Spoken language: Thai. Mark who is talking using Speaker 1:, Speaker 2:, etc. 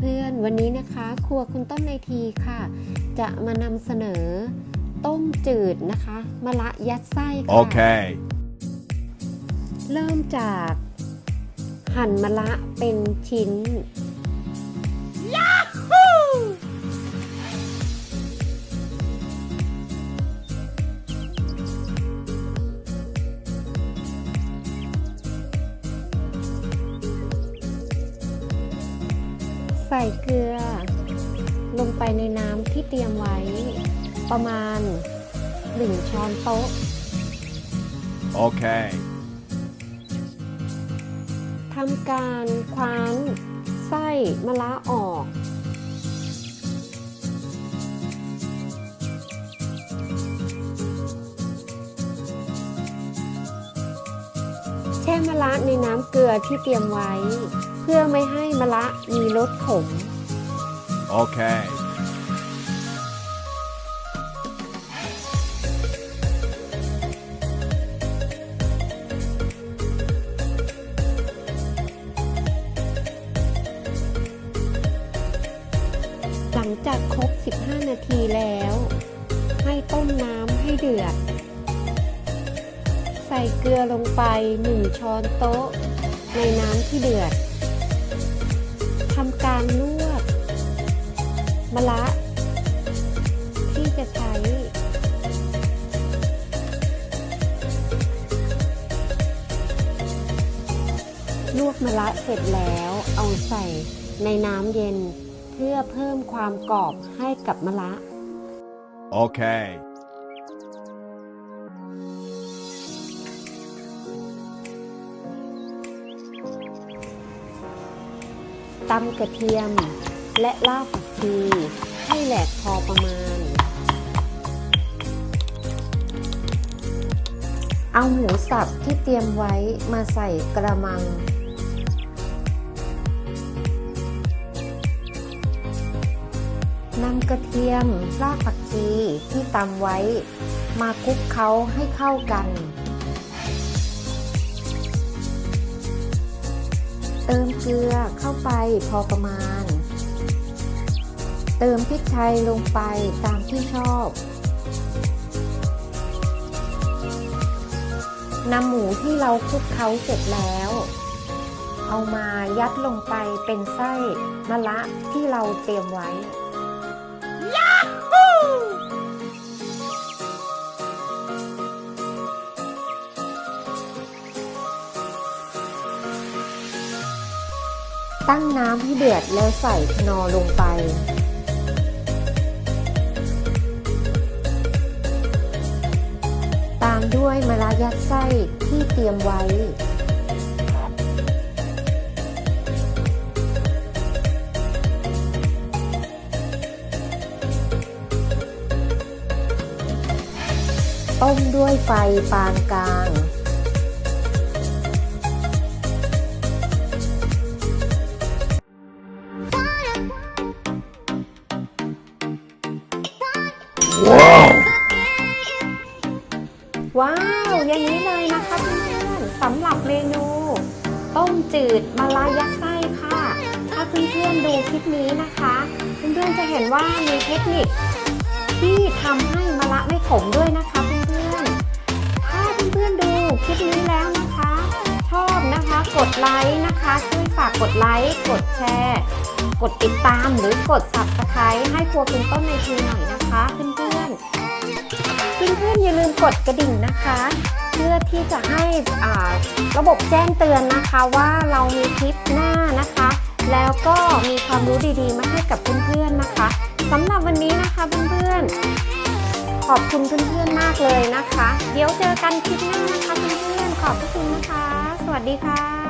Speaker 1: เพื่อนๆ วันนี้นะคะ ครัวคุณต้นไอทีค่ะ จะมานำเสนอ ต้มจืดนะคะมะละยัดไส้ค่ะ
Speaker 2: Okay.
Speaker 1: เริ่มจากหั่นมะละเป็นชิ้นใส่เกลือ ลงไปในน้ำที่เตรียมไว้ ประมาณ 1 ช้อนโต๊ะ
Speaker 2: Okay.
Speaker 1: ทำการคว้านไส้มะละออก แช่มะละในน้ำเกลือที่เตรียมไว้ เพื่อไม่ให้มะละมีรสขม
Speaker 2: Okay.
Speaker 1: หลังจากครบ 15 นาทีแล้ว ให้ต้มน้ำให้เดือด ใส่เกลือลงไป 1 ช้อนโต๊ะ ในน้ำที่เดือด ทำการลวกมะละ ที่จะใช้ ลวกมะละเสร็จแล้วเอาใส่ในน้ำเย็น เพื่อเพิ่มความกรอบให้กับมะละ
Speaker 2: Okay.
Speaker 1: ตำกระเทียม และรากผักชีให้แหลกพอประมาณ เอาหมูสับที่เตรียมไว้มาใส่กระมัง นำกระเทียมรากผักชีที่ตำไว้ มาคลุกเคล้าให้เข้ากัน เติมเกลือเข้าไปพอประมาณ เติมพริกไทยลงไปตามที่ชอบนำหมูที่เราคลุกเคล้าเสร็จแล้ว เอามายัดลงไปเป็นไส้มะละที่เราเตรียมไว้ ตั้งน้ำให้เดือดแล้วใส่คนอลงไป ตามด้วยมะระยัดไส้ที่เตรียมไว้ ต้มด้วยไฟปานกลาง
Speaker 2: Wow.
Speaker 1: ว้าว อย่างนี้เลยนะคะเพื่อนๆสำหรับเมนู ต้มจืดมะระยัดไส้ค่ะ ถ้าเพื่อนๆดูคลิปนี้นะคะ เพื่อนๆจะเห็นว่ามีเทคนิค ที่ทำให้มะระไม่ขมด้วยนะคะเพื่อนๆ ถ้าเพื่อนๆดูคลิปนี้แล้วนะคะ ชอบนะคะกดไลค์นะคะ ช่วยฝากกดไลค์ กดแชร์ กดติดตามหรือกด subscribe ให้ครัวคุณต้นในทีหน่อยนะคะเพื่อนๆเพื่อนๆอย่าลืมกดกระดิ่งนะคะ เพื่อที่จะให้อ่าระบบแจ้งเตือนนะคะว่าเรามีคลิปหน้านะคะ แล้วก็มีความรู้ดีๆ มาให้กับเพื่อนๆนะคะสำหรับวันนี้นะคะเพื่อนๆขอบคุณเพื่อนๆมากเลยนะคะ เดี๋ยวเจอกันคลิปหน้านะคะเพื่อนๆขอบคุณนะคะ สวัสดีค่ะ